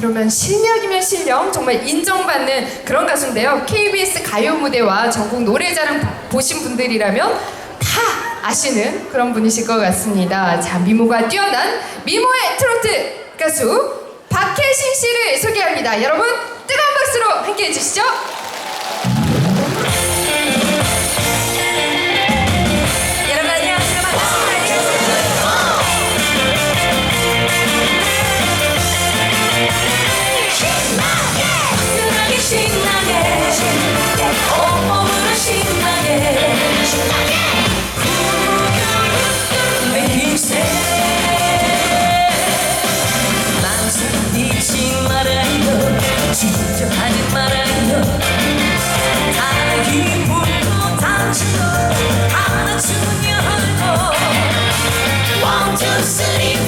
그러면 실력이면 실력 정말 인정받는 그런 가수인데요. KBS 가요 무대와 전국 노래자랑 봐- 보신 분들이라면 다 아시는 그런 분이실 것 같습니다. 자, 미모가 뛰어난 미모의 트로트 가수 박혜신 씨를 소개합니다. 여러분 뜨거운 박수로 함께 해 주시죠. city.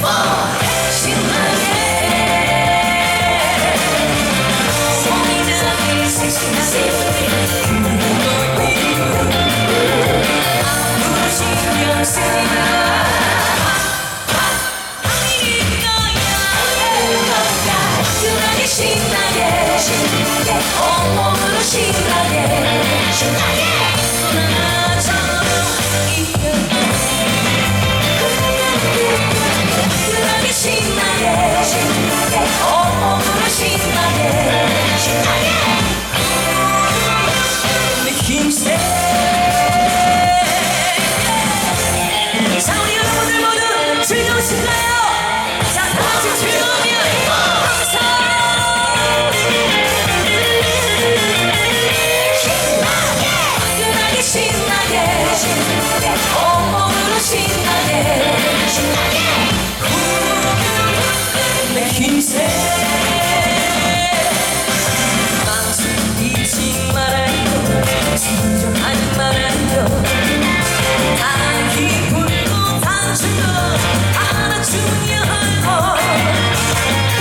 하나쯤 열고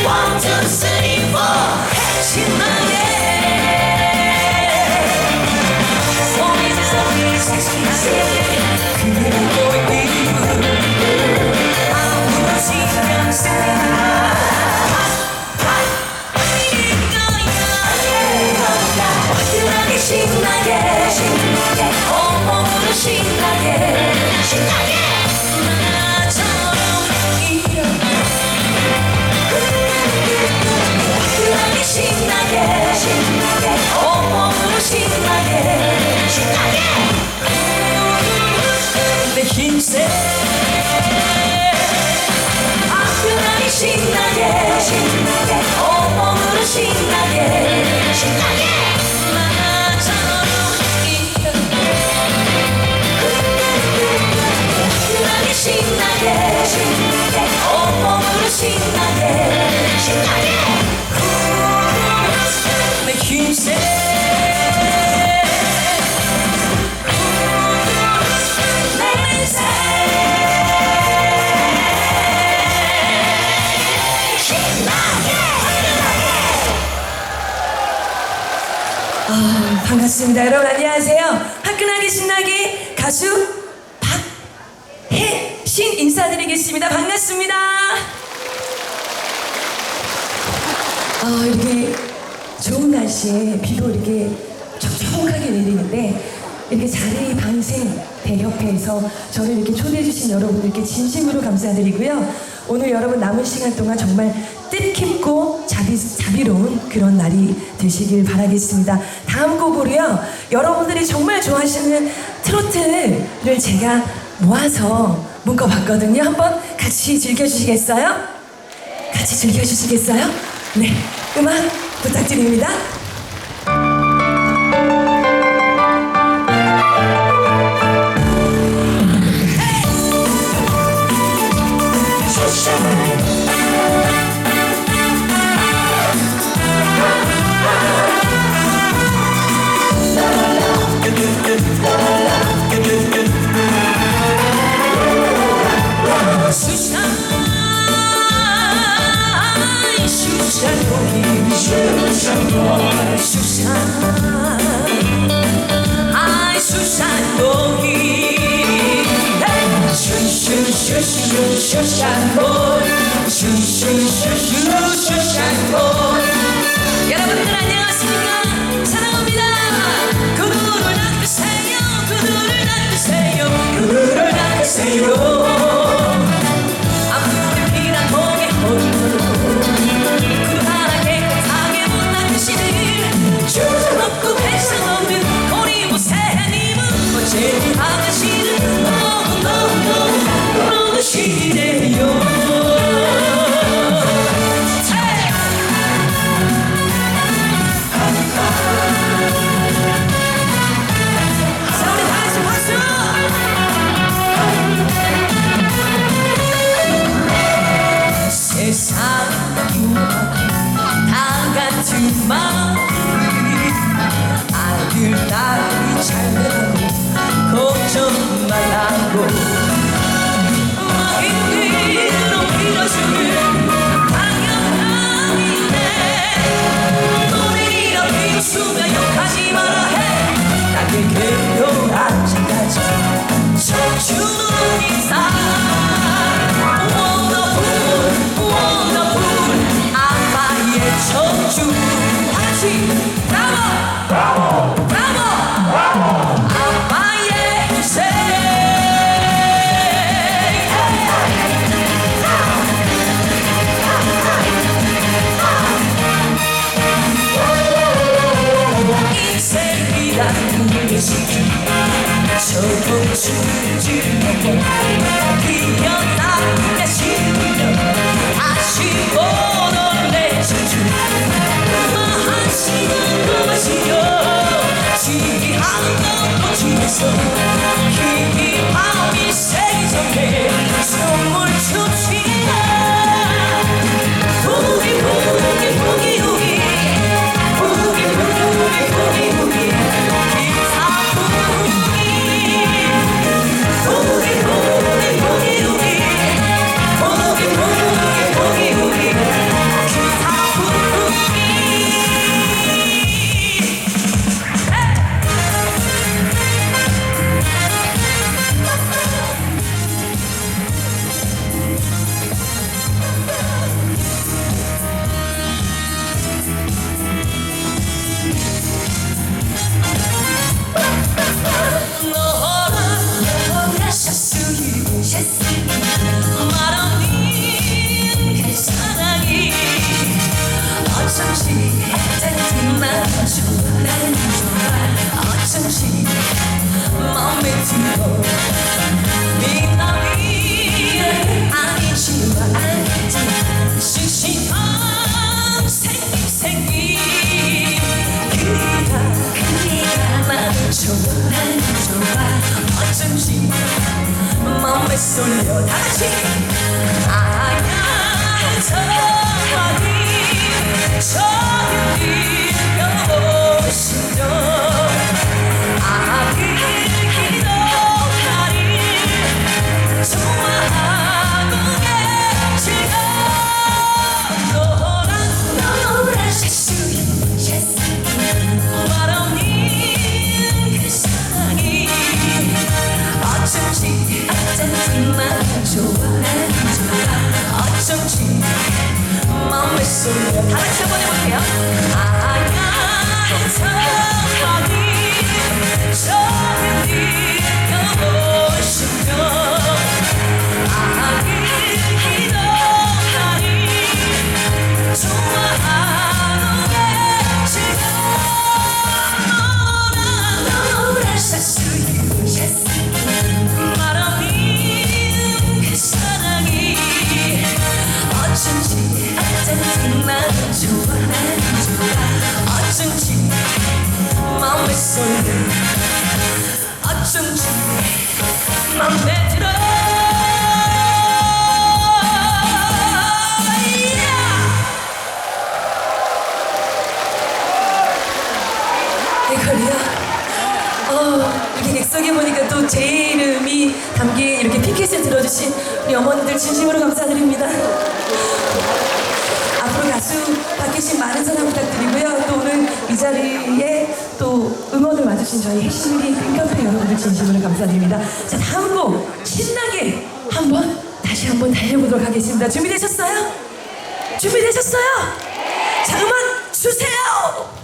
One, 내 힘세 화끈하게 신나게 신나게 온 반갑습니다. 여러분 안녕하세요. 화끈하게 신나게 가수 박혜신 인사드리겠습니다. 반갑습니다. 아, 이렇게 좋은 날씨에 비도 이렇게 촉촉하게 내리는데 이렇게 자리 방생 대협회에서 저를 이렇게 초대해 주신 여러분들께 진심으로 감사드리고요. 오늘 여러분 남은 시간 동안 정말 뜻깊고 자비, 자비로운 그런 날이 되시길 바라겠습니다. 다음 곡으로요. 여러분들이 정말 좋아하시는 트로트를 제가 모아서 묶어봤거든요. 한번 같이 즐겨주시겠어요? 같이 즐겨주시겠어요? 네, 음악 부탁드립니다. 슈슈슈슈 소금줄지 먹고 뛰어나 내 심령 아쉬워 놀래 질주 한 시간 그만 쉬어 시기하는 너 꽃이 됐어 힘이 밤이 세기 전에 박사님입니다. 자, 다음 곡 신나게 한번 다시 한번 달려보도록 하겠습니다. 준비되셨어요? 준비되셨어요? 자, 음악 주세요!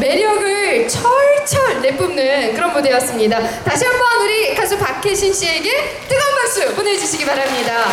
매력을 철철 내뿜는 그런 무대였습니다. 다시 한번 우리 가수 박혜신 씨에게 뜨거운 박수 보내주시기 바랍니다